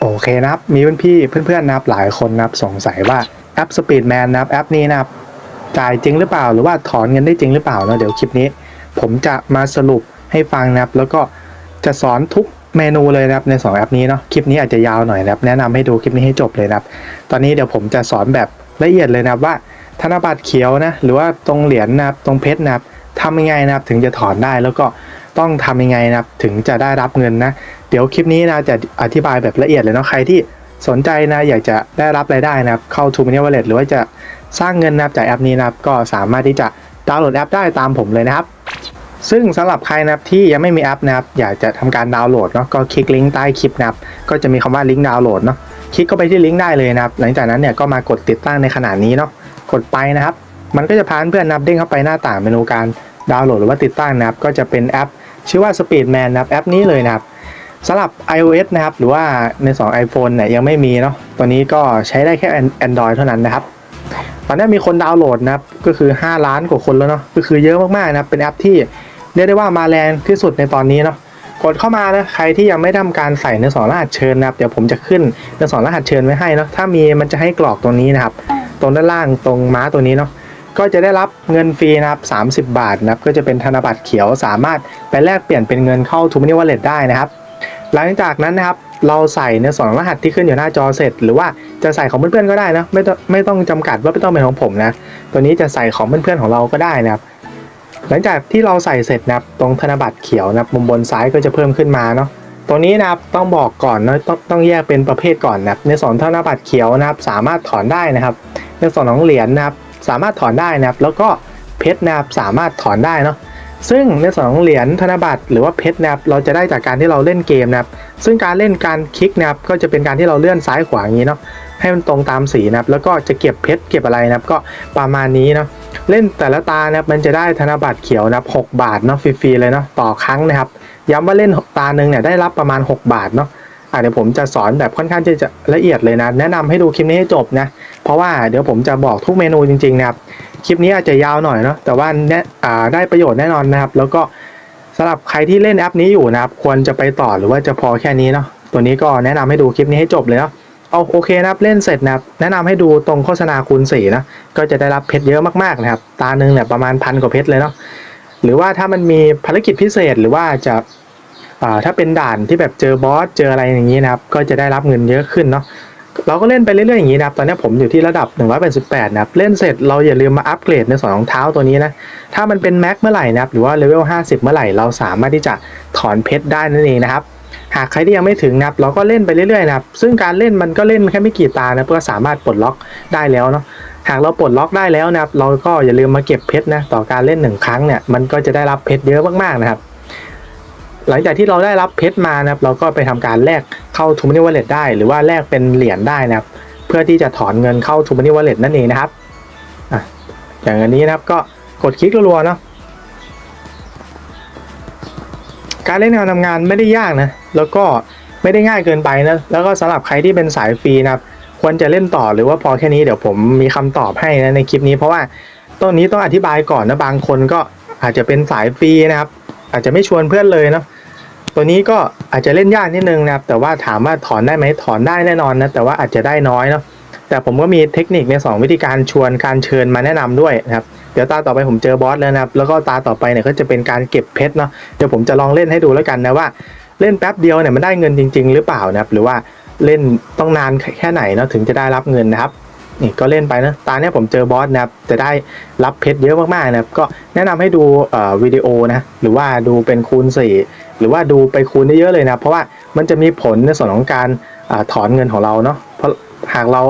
โอเคนะครับ มีเพื่อนพี่เพื่อนๆนะครับหลายคนนะครับสงสัยว่าแอป Speedman นะครับแอปนี้นะครับจ่ายจริงหรือเปล่าหรือว่าถอนเงินได้จริงหรือเปล่าเนาะเดี๋ยวคลิปนี้ ผมจะมาสรุปให้ฟังนะครับ แล้วก็จะสอนทุกเมนูเลยนะครับในสองแอปนี้เนาะคลิปนี้อาจจะยาวหน่อยนะครับ แนะนำให้ดูคลิปนี้ให้จบเลยนะครับ ตอนนี้เดี๋ยวผมจะสอนแบบละเอียดเลยนะครับว่าธนบัตรเขียวนะหรือว่าตรงเหรียญนะครับตรงเพชรนะครับทำยังไงนะครับถึงจะถอนได้แล้วก็ต้องทำยังไงนะครับถึงจะได้รับเงินนะ เดี๋ยวคลิปนี้นะจะอธิบายแบบละเอียดเลยเนาะใครที่สนใจนะอยากจะได้รับรายได้นะครับเข้า t ูมินิวอลเล็ตหรือว่าจะสร้างเงินนะครับจากแอปนี้นะครับก็สามารถที่จะดาวน์โหลดแอปได้ตามผมเลยนะครับ ซึ่งสำหรับใครนะครับที่ยังไม่มีแอปนะครับอยากจะทำการดาวน์โหลดเนาะก็คลิกลิงก์ใต้คลิปนะครับก็จะมีคำว่าลิงก์ดาวน์โหลดเนาะคลิกเข้าไปที่ลิงก์ได้เลยนะครับหลังจากนั้นเนี่ยก็มากดติดตั้งในขณะนี้เนาะกดไปนะครับ มันก็จะพาเพื่อนนับเด้งเข้าไปหน้าต่างเมนูการดาวน์โหลดหรือว่าติดตั้งนะครับก็จะเป็นแอป ชื่อว่า Speedman นะครับแอปนี้เลยนะครับ สำหรับ iOS นะครับ หรือว่าใน 2 iPhone เนี่ยยังไม่มีเนาะตัวนี้ก็ใช้ได้แค่ Android เท่านั้นนะครับ ตอนนี้มีคนดาวน์โหลดนะครับ ก็คือ 5 ล้านกว่าคนแล้วเนาะก็คือเยอะมากๆนะครับ เป็นแอปที่เรียกได้ว่ามาแรงที่สุดในตอนนี้เนาะกดเข้ามานะใครที่ยังไม่ทำการใส่ในสองรหัสเชิญนะครับ เดี๋ยวผมจะขึ้นในสองรหัสเชิญไว้ให้เนาะถ้ามีมันจะให้กรอกตรงนี้นะครับ ตรงด้านล่างตรงม้าตัวนี้เนาะก็จะได้รับเงินฟรีนะครับ30 บาทนะครับ ก็จะเป็นธนบัตรเขียวสามารถไปแลกเปลี่ยนเป็นเงินเข้า t ูมินิวอลเล็ตได้นะครับ หลังจากนั้นนะครับเราใส่ในสองรหัสที่ขึ้นอยู่หน้าจอเสร็จ หรือว่าจะใส่ของเพื่อนๆก็ได้นะไม่ต้องไม่ต้องจำกัดว่าไม่ต้องเป็นของผมนะ ตัวนี้จะใส่ของเพื่อนๆของเราก็ได้นะครับ หลังจากที่เราใส่เสร็จนะครับตรงธนบัตรเขียวนะครับมุมบนซ้ายก็จะเพิ่มขึ้นมาเนาะตรงนี้นะครับต้องบอกก่อนนะต้องต้องแยกเป็นประเภทก่อนนะครับในส่วนธนบัตรเขียวนะครับสามารถถอนได้นะครับ ในส่วนของเหรียญนะครับสามารถถอนได้นะครับ แล้วก็เพชรนะครับสามารถถอนได้เนาะ ซึ่งในส่วนของเหรียญธนบัตรหรือว่าเพชรนะครับเราจะได้จากการที่เราเล่นเกมนะครับซึ่งการเล่นการคลิกนะครับก็จะเป็นการที่เราเลื่อนซ้ายขวาอย่างนี้เนาะให้มันตรงตามสีนะครับแล้วก็จะเก็บเพชรเก็บอะไรนะครับก็ประมาณนี้เนาะเล่นแต่ละตานะครับมันจะได้ธนบัตรเขียวนะครับ6บาทเนาะฟรีๆเลยเนาะต่อครั้งนะครับ ย้ำว่าเล่นตาหนึ่งเนี่ยได้รับประมาณ 6 บาทเนาะอะเดี๋ยวผมจะสอนแบบค่อนข้างจะละเอียดเลยนะ แนะนำให้ดูคลิปนี้ให้จบนะ เพราะว่าเดี๋ยวผมจะบอกทุกเมนูจริงๆนะครับ คลิปนี้อาจจะยาวหน่อยเนาะแต่ว่าแน่อ่าได้ประโยชน์แน่นอนนะครับ แล้วก็สำหรับใครที่เล่นแอปนี้อยู่นะครับ ควรจะไปต่อหรือว่าจะพอแค่นี้เนาะตัวนี้ก็แนะนำให้ดูคลิปนี้ให้จบเลยเนาะเอาโอเคนะครับเล่นเสร็จนะครับแนะนำให้ดูตรงโฆษณาคูณสี่นะก็จะได้รับเพชรเยอะมากๆนะครับ ตาหนึ่งเนี่ยประมาณพันกว่าเพชรเลยเนาะหรือว่าถ้ามันมีภารกิจพิเศษหรือว่าจะาถ้าเป็นด่านที่แบบเจอบอสเจออะไรอย่างนี้นะครับ ก็จะได้รับเงินเยอะขึ้นเนาะ เราก็เล่นไปเรื่อยๆอย่างนี้นะครับ ตอนนี้ผมอยู่ที่ระดับ 188 นะครับ เล่นเสร็จเราอย่าลืมมาอัปเกรดในส่วนของเท้าตัวนี้นะ ถ้ามันเป็นแม็กเมื่อไหร่นะครับ หรือว่าเลเวล 50 เมื่อไหร่เราสามารถที่จะถอนเพชรได้นั่นเองนะครับ หากใครที่ยังไม่ถึงนะครับ เราก็เล่นไปเรื่อยๆนะครับ ซึ่งการเล่นมันก็เล่นแค่ไม่กี่ตานะเพื่อสามารถปลดล็อกได้แล้วเนาะ หากเราปลดล็อกได้แล้วนะครับ เราก็อย่าลืมมาเก็บเพชรนะ ต่อการเล่นหนึ่งครั้งเนี่ย มันก็จะได้รับเพชรเยอะมากๆนะครับ หลังจากที่เราได้รับเพชรมานะครับ เราก็ไปทำการแลกเข้า t ูมินิวอลเล็ตได้ หรือว่าแลกเป็นเหรียญได้นะครับ เพื่อที่จะถอนเงินเข้า t ูมินิวอลเล็ตนั่นเองนะครับอะอย่างอันนี้นะครับก็กดคลิกรัวๆเนาะการเล่นการทำงานไม่ได้ยากนะ แล้วก็ไม่ได้ง่ายเกินไปนะ แล้วก็สำหรับใครที่เป็นสายฟรีนะครับ ควรจะเล่นต่อหรือว่าพอแค่นี้เดี๋ยวผมมีคำตอบให้นะในคลิปนี้ เพราะว่าตรงนี้ต้องอธิบายก่อนนะบางคนก็อาจจะเป็นสายฟรีนะครับ อาจจะไม่ชวนเพื่อนเลยเนาะ ตัวนี้ก็อาจจะเล่นยากนิดนึงนะครับ แต่ว่าถามว่าถอนได้ไหมถอนได้แน่นอนนะ แต่ว่าอาจจะได้น้อยเนาะ แต่ผมก็มีเทคนิคใน 2 วิธีการชวนการเชิญมาแนะนำด้วยนะครับ เดี๋ยวตาต่อไปผมเจอบอสแล้วนะครับ แล้วก็ตาต่อไปเนี่ยก็จะเป็นการเก็บเพชรเนาะ เดี๋ยวผมจะลองเล่นให้ดูแล้วกันนะว่าเล่นแป๊บเดียวเนี่ยมันได้เงินจริง ๆ หรือเปล่านะครับ หรือว่าเล่นต้องนานแค่ไหนเนาะถึงจะได้รับเงินนะครับนี่ก็เล่นไปนะตาเนี่ยผมเจอบอสนะครับจะได้รับเพชรเยอะมากๆนะครับก็แนะนำให้ดูเอ่อวิดีโอนะหรือว่าดูเป็นคูณสี่ หรือว่าดูไปคูณเยอะๆเลยนะ เพราะว่ามันจะมีผลในส่วนของการอถอนเงินของเราเนาะเพราะหากเรา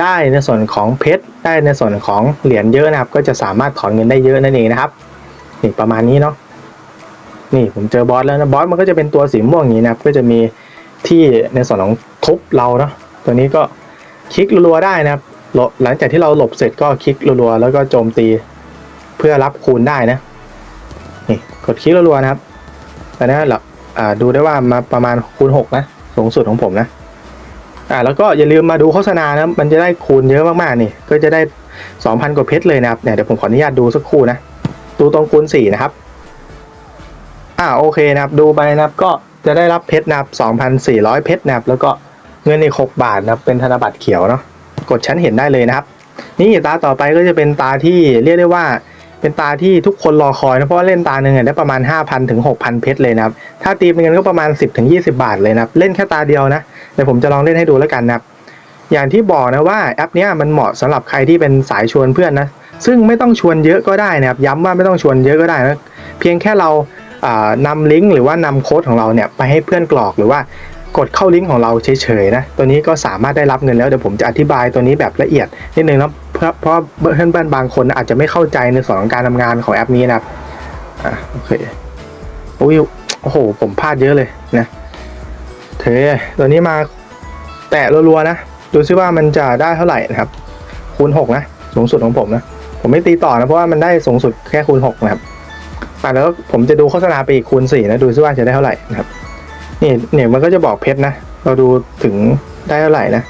ได้ในส่วนของเพชรได้ในส่วนของเหรียญเยอะนะครับ ก็จะสามารถถอนเงินได้เยอะนั่นเองนะครับนี่ประมาณนี้เนาะนี่ผมเจอบอสแล้วนะบอสมันก็จะเป็นตัวสีม่วงอย่างนี้นะครับ ก็จะมีที่ในส่วนของทุบเราเนาะตัวนี้ก็คลิกรัวๆได้นะครับหลังจากที่เราหลบเสร็จก็คลิกรัวๆแล้วก็โจมตีเพื่อรับคูณได้นะนี่กดคลิกรัวๆนะครับ อนนี้เราดูได้ว่ามาประมาณคูณหกนะ สูงสุดของผมนะ อ่าแล้วก็อย่าลืมมาดูโฆษณานะมันจะได้คูณเยอะมากๆนี่ ก็จะได้สองพันกว่าเพชรเลยนะครับเนี่ยเดี๋ยวผมขออนุญาตดูสักครู่นะ ดูตรงคูณสี่นะครับ อ่าโอเคนะครับดูไปนะครับก็จะได้รับเพชรนะครับ2,400 เพชรนะครับแล้วก็เงินอีกหกบาทนะครับเป็นธนบัตรเขียวเนาะกดชั้นเห็นได้เลยนะครับ นี่ตาต่อไปก็จะเป็นตาที่เรียกได้ว่า เป็นตาที่ทุกคนรอคอยนะเพราะว่าเล่นตาหนึ่งเนี่ยได้ประมาณ 5,000ถึง6,000 เพชรเลยนะครับ ถ้าตีเป็นเงินก็ประมาณ 10ถึง20 บาทเลยนะครับ เล่นแค่ตาเดียวนะเดี๋ยวผมจะลองเล่นให้ดูแล้วกันนะครับ อย่างที่บอกนะว่าแอปนี้มันเหมาะสำหรับใครที่เป็นสายชวนเพื่อนนะ ซึ่งไม่ต้องชวนเยอะก็ได้นะครับ ย้ำว่าไม่ต้องชวนเยอะก็ได้นะ เพียงแค่เราอ่านำลิงก์หรือว่านำโค้ดของเราเนี่ยไปให้เพื่อนกรอกหรือว่ากดเข้าลิงก์ของเราเฉยๆนะ ตัวนี้ก็สามารถได้รับเงินแล้วเดี๋ยวผมจะอธิบายตัวนี้แบบละเอียดนิดนึงนะ เพราะเพราะเพื่อนบ้านบางคนอาจจะไม่เข้าใจในส่วนของการทำงานของแอปนี้นะครับอะโอเคโอ้ยโอ้โห ผมพลาดเยอะเลยนะเทตัวนี้มาแตะรัวๆนะดูซิว่ามันจะได้เท่าไหร่นะครับ คูณ 6 นะ สูงสุดของผมนะ ผมไม่ตีต่อนะ เพราะว่ามันได้สูงสุดแค่คูณ 6 นะครับอะแล้วผมจะดูโฆษณาไปอีกคูณ 4 นะ ดูซิว่าจะได้เท่าไหร่นะครับนี่เนี่ยมันก็จะบอกเพชรนะ เราดูถึงได้เท่าไหร่นะ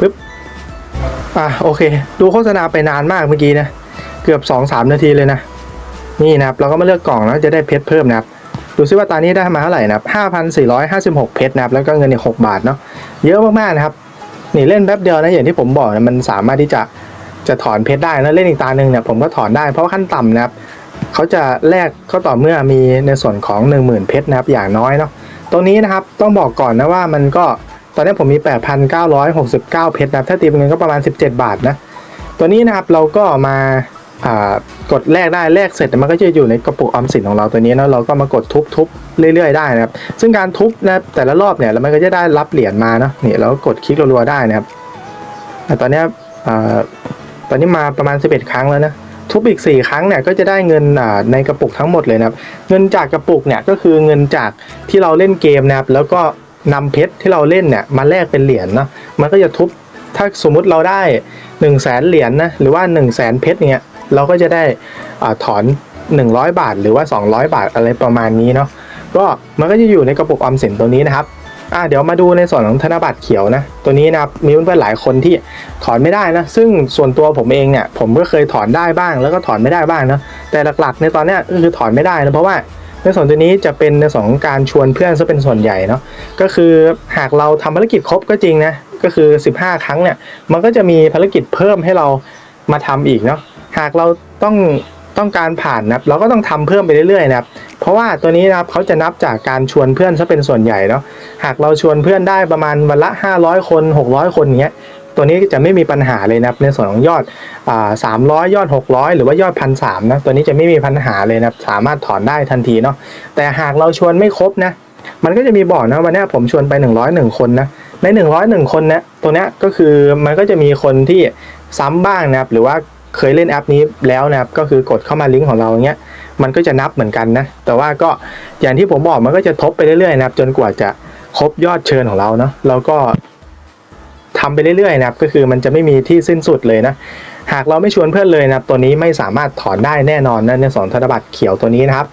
ปึ๊บ อะโอเค ดูโฆษณาไปนานมากเมื่อกี้นะ เกือบ2-3นาทีเลยนะ นี่นะครับ เราก็มาเลือกกล่องแล้วจะได้เพชรเพิ่มนะครับ ดูซิว่าตอนนี้ได้มาเท่าไหร่นะครับ5,456 เพชรนะครับ แล้วก็เงินอีก6บาทเนาะ เยอะมากๆนะครับ นี่เล่นแป๊บเดียวนะอย่างที่ผมบอกนะมันสามารถที่จะจะถอนเพชรได้นะเล่นอีกตาหนึ่งเนี่ยผมก็ถอนได้เพราะขั้นต่ำนะครับเขาจะแลกก็ต่อเมื่อมีในส่วนของ 10,000 เพชรนะครับอย่างน้อยเนาะตรงนี้นะครับต้องบอกก่อนนะว่ามันก็ ตอนนี้ผมมี 8,969 เพชรนะครับถ้าตีเป็นเงินก็ประมาณ 17 บาทนะ ตัวนี้นะครับเราก็มากดแลกได้แลกเสร็จมันก็จะอยู่ในกระปุกออมสินของเราตัวนี้นะเราก็มากดทุบๆเรื่อยๆได้นะครับ ซึ่งการทุบนะแต่ละรอบเนี่ยแล้วมันก็จะได้รับเหรียญมาเนาะนี่เราก็กดคลิกรัวๆได้นะครับตอนนี้ตอนนี้มาประมาณ 11 ครั้งแล้วนะทุบอีก 4 ครั้งเนี่ยก็จะได้เงินในกระปุกทั้งหมดเลยนะครับ เงินจากกระปุกเนี่ยก็คือเงินจากที่เราเล่นเกมนะครับแล้วก็ นำเพชรที่เราเล่นเนี่ยมาแลกเป็นเหรียญเนาะมันก็จะทุบถ้าสมมุติเราได้1นึ่งแสนเหรียญนะหรือว่า1นึ่งแสนเพชรเนี่ยเราก็จะได้อถอน 100 บาทหรือว่า 200 บาทอะไรประมาณนี้เนาะก็มันก็จะอยู่ในกระปุกออมสินตัวนี้นะครับอ่าเดี๋ยวมาดูในส่วนของธนบัตรเขียวนะตัวนี้นะครับมีเพื่อนๆหลายคนที่ถอนไม่ได้นะซึ่งส่วนตัวผมเองเนี่ยผมก็เคยถอนได้บ้างแล้วก็ถอนไม่ได้บ้างนะแต่หลักๆ ในตอนนี้ก็คือถอนไม่ได้นะเพราะว่า ในส่วนตัวนี้จะเป็นในส่วนของการชวนเพื่อนซะเป็นส่วนใหญ่เนาะก็คือหากเราทำภารกิจครบก็จริงนะก็คือ 15 ครั้งเนี่ยมันก็จะมีภารกิจเพิ่มให้เรามาทำอีกเนาะหากเราต้องต้องการผ่านนะครับเราก็ต้องทำเพิ่มไปเรื่อยๆนะครับเพราะว่าตัวนี้นะครับเขาจะนับจากการชวนเพื่อนซะเป็นส่วนใหญ่เนาะหากเราชวนเพื่อนได้ประมาณวันละ 500 คน 600 คนเงี้ย ตัวนี้จะไม่มีปัญหาเลยนะครับในส่วนของยอดอ่า300ยอด 600 หรือว่ายอดพันสามนะตัวนี้จะไม่มีปัญหาเลยนะครับสามารถถอนได้ทันทีเนาะแต่หากเราชวนไม่ครบนะมันก็จะมีบอกนะวันนี้ผมชวนไป 101 คนนะใน 101 คนเนี่ยตัวเนี้ยก็คือมันก็จะมีคนที่ซ้ำบ้างนะครับหรือว่าเคยเล่นแอปนี้แล้วนะครับก็คือกดเข้ามาลิงก์ของเราอย่างเงี้ยมันก็จะนับเหมือนกันนะแต่ว่าก็อย่างที่ผมบอกมันก็จะทบไปเรื่อยๆนะครับจนกว่าจะครบยอดเชิญของเราเนาะเราก็ ทำไปเรื่อยๆนะครับก็คือมันจะไม่มีที่สิ้นสุดเลยนะหากเราไม่ชวนเพื่อนเลยนะครับตัวนี้ไม่สามารถถอนได้แน่นอนนะในส่วนธนบัตรเขียวตัวนี้นะครับ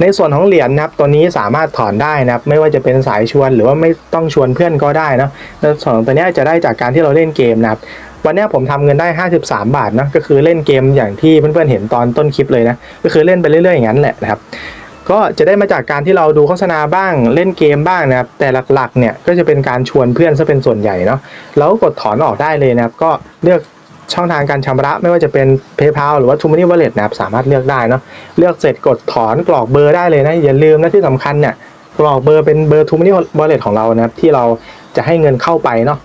ในส่วนของเหรียญนะครับตัวนี้สามารถถอนได้นะครับ ไม่ว่าจะเป็นสายชวนหรือว่าไม่ต้องชวนเพื่อนก็ได้นะในส่วนของตัวนี้จะได้จากการที่เราเล่นเกมนะครับวันนี้ผมทำเงินได้ 53 บาทนะก็คือเล่นเกมอย่างที่เพื่อนๆเห็นตอนต้นคลิปเลยนะก็คือเล่นไปเรื่อยๆอย่างนั้นแหละนะครับ ก็จะได้มาจากการที่เราดูโฆษณาบ้างเล่นเกมบ้างนะครับ แต่หลักๆเนี่ยก็จะเป็นการชวนเพื่อนซะเป็นส่วนใหญ่เนาะแล้วกดถอนออกได้เลยนะครับ ก็เลือกช่องทางการชำระไม่ว่าจะเป็น PayPal หรือว่า t ู m o n e y Wallet นะครับสามารถเลือกได้เนาะเลือกเสร็จกดถอนกรอกเบอร์ได้เลยนะอย่าลืมนะที่สำคัญเนี่ยกรอกเบอร์เป็นเบอร์ t ู m o n e y Wallet ของเรานะครับที่เราจะให้เงินเข้าไปเนาะ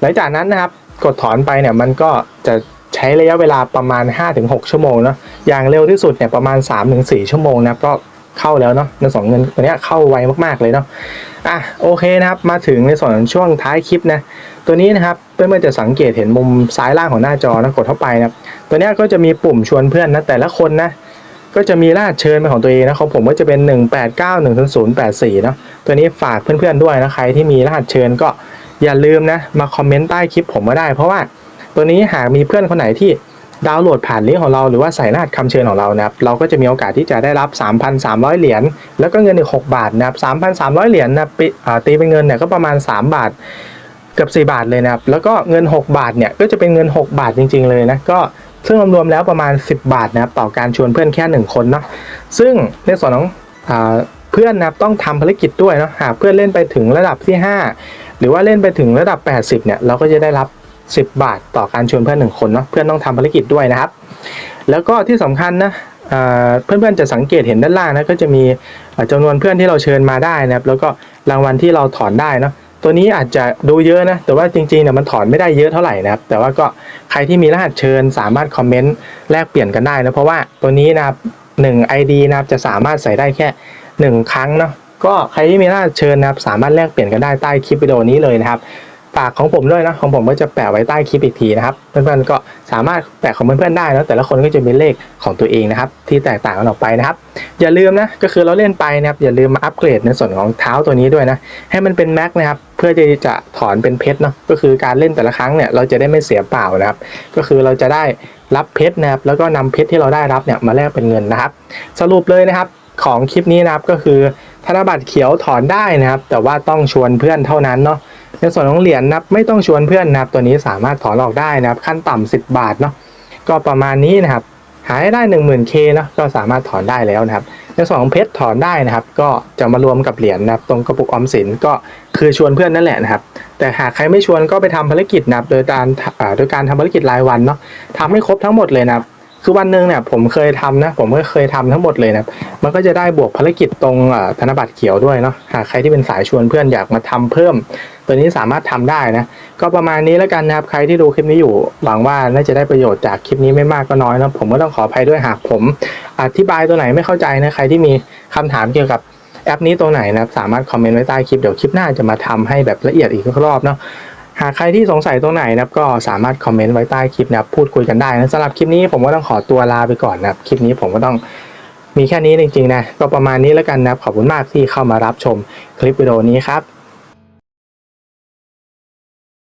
หลังจากนั้นนะครับกดถอนไปเนี่ยมันก็จะใช้ระยะเวลาประมาณ 5-6 ชั่วโมงเนาะอย่างเร็วที่สุดเนี่ยประมาณ 3-4 ชั่วโมงนะครับก็ เข้าแล้วเนาะในสองเงินตัวนี้เข้าไวมากๆเลยเนาะอะโอเคนะครับมาถึงในส่วนช่วงท้ายคลิปนะตัวนี้นะครับเพื่อนๆจะสังเกตเห็นมุมซ้ายล่างของหน้าจอนะกดเข้าไปนะครับตัวนี้ก็จะมีปุ่มชวนเพื่อนนะแต่ละคนนะก็จะมีรหัสเชิญเป็นของตัวเองนะของผมก็จะเป็น 1891084เนาะตัวนี้ฝากเพื่อนๆด้วยนะใครที่มีรหัสเชิญก็อย่าลืมนะมาคอมเมนต์ใต้คลิปผมก็ได้ เพราะว่าตัวนี้หากมีเพื่อนคนไหนที่ ดาวน์โหลดผ่านลิงก์ของเราหรือว่าใส่รหัสคำเชิญของเรานะครับเราก็จะมีโอกาสที่จะได้รับ 3,300 เหรียญแล้วก็เงินอีก6บาทนะครับ3,300 เหรียญนะตีเป็นเงินเนี่ยก็ประมาณ 3 บาทเกือบ4บาทเลยนะครับแล้วก็เงิน 6 บาทเนี่ยก็จะเป็นเงิน 6 บาทจริง ๆ เลยนะก็ซึ่งรวมๆแล้วประมาณ 10 บาทนะครับต่อการชวนเพื่อนแค่ 1 คนเนาะซึ่งในส่วนของเพื่อนนะครับต้องทำภารกิจด้วยเนาะหากเพื่อนเล่นไปถึงระดับที่ 5 หรือว่าเล่นไปถึงระดับ 80เนี่ยเราก็จะได้รับ 10 บาทต่อการชวนเพื่อนหนึ่งคนเนาะเพื่อนต้องทำภารกิจด้วยนะครับ แล้วก็ที่สำคัญนะเพื่อนๆจะสังเกตเห็นด้านล่างนะก็จะมีเอ่อจำนวนเพื่อนที่เราเชิญมาได้นะครับแล้วก็รางวัลที่เราถอนได้เนาะตัวนี้อาจจะดูเยอะนะแต่ว่าจริงๆเนี่ยมันถอนไม่ได้เยอะเท่าไหร่นะครับแต่ว่าก็ใครที่มีรหัสเชิญสามารถคอมเมนต์แลกเปลี่ยนกันได้นะเพราะว่าตัวนี้นะครับหนึ่ง ID นะครับจะสามารถใส่ได้แค่หนึ่งครั้งเนาะก็ใครที่มีรหัสเชิญนะครับสามารถแลกเปลี่ยนกันได้ใต้คลิปวิดีโอนี้เลยนะครับ ฝากของผมด้วยนะของผมก็จะแปะไว้ใต้คลิปอีกทีนะครับเพื่อนๆก็สามารถแปะของเพื่อนๆได้แล้วแต่ละคนก็จะมีเลขของตัวเองนะครับ ที่แตกต่างกันออกไปนะครับ อย่าลืมนะก็คือเราเล่นไปนะครับอย่าลืมมาอัปเกรดในส่วนของเท้าตัวนี้ด้วยนะให้มันเป็นแม็กนะครับเพื่อที่จะถอนเป็นเพชรเนาะก็คือการเล่นแต่ละครั้งเนี่ยเราจะได้ไม่เสียเปล่านะครับ ก็คือเราจะได้รับเพชรนะครับแล้วก็นำเพชรที่เราได้รับเนี่ยมาแลกเป็นเงินนะครับ สรุปเลยนะครับของคลิปนี้นะครับก็คือธนบัตรเขียวถอนได้นะครับ แต่ว่าต้องชวนเพื่อนเท่านั้นเนาะ ในส่วนของเหรียญนะครับไม่ต้องชวนเพื่อนนะครับตัวนี้สามารถถอนออกได้นะครับขั้นต่ำ10 บาทเนาะก็ประมาณนี้นะครับหาให้ได้ 10,000K เนาะก็สามารถถอนได้แล้วนะครับในส่วนของเพชรถอนได้นะครับ ก็จะมารวมกับเหรียญนะครับ ตรงกระปุกออมสินก็คือชวนเพื่อนนั่นแหละนะครับ แต่หากใครไม่ชวนก็ไปทำภารกิจนะครับ โดยการโดยการทำภารกิจรายวันเนาะทำให้ครบทั้งหมดเลยนะครับคือวันหนึ่งเนี่ยผมเคยทำนะผมก็เคยทำทั้งหมดเลยนะมันก็จะได้บวกภารกิจตรงธนบัตรเขียวด้วยเนาะหากใครที่เป็นสายชวนเพื่อนอยากมาทำเพิ่ม ตัวนี้สามารถทำได้นะ ก็ประมาณนี้แล้วกันนะครับ ใครที่ดูคลิปนี้อยู่ หวังว่าน่าจะได้ประโยชน์จากคลิปนี้ไม่มากก็น้อยนะผมก็ต้องขออภัยด้วยหากผมอธิบายตัวไหนไม่เข้าใจนะ ใครที่มีคำถามเกี่ยวกับแอปนี้ตัวไหนนะครับ สามารถคอมเมนต์ไว้ใต้คลิป เดี๋ยวคลิปหน้าจะมาทำให้แบบละเอียดอีกรอบเนาะ หากใครที่สงสัยตรงไหนนะครับ ก็สามารถคอมเมนต์ไว้ใต้คลิปนะครับ พูดคุยกันได้นะสำหรับคลิปนี้ผมก็ต้องขอตัวลาไปก่อนนะครับ คลิปนี้ผมก็ต้องมีแค่นี้จริงๆนะ ก็ประมาณนี้แล้วกันนะครับ ขอบคุณมากที่เข้ามารับชมคลิปวิดีโอนี้ครับ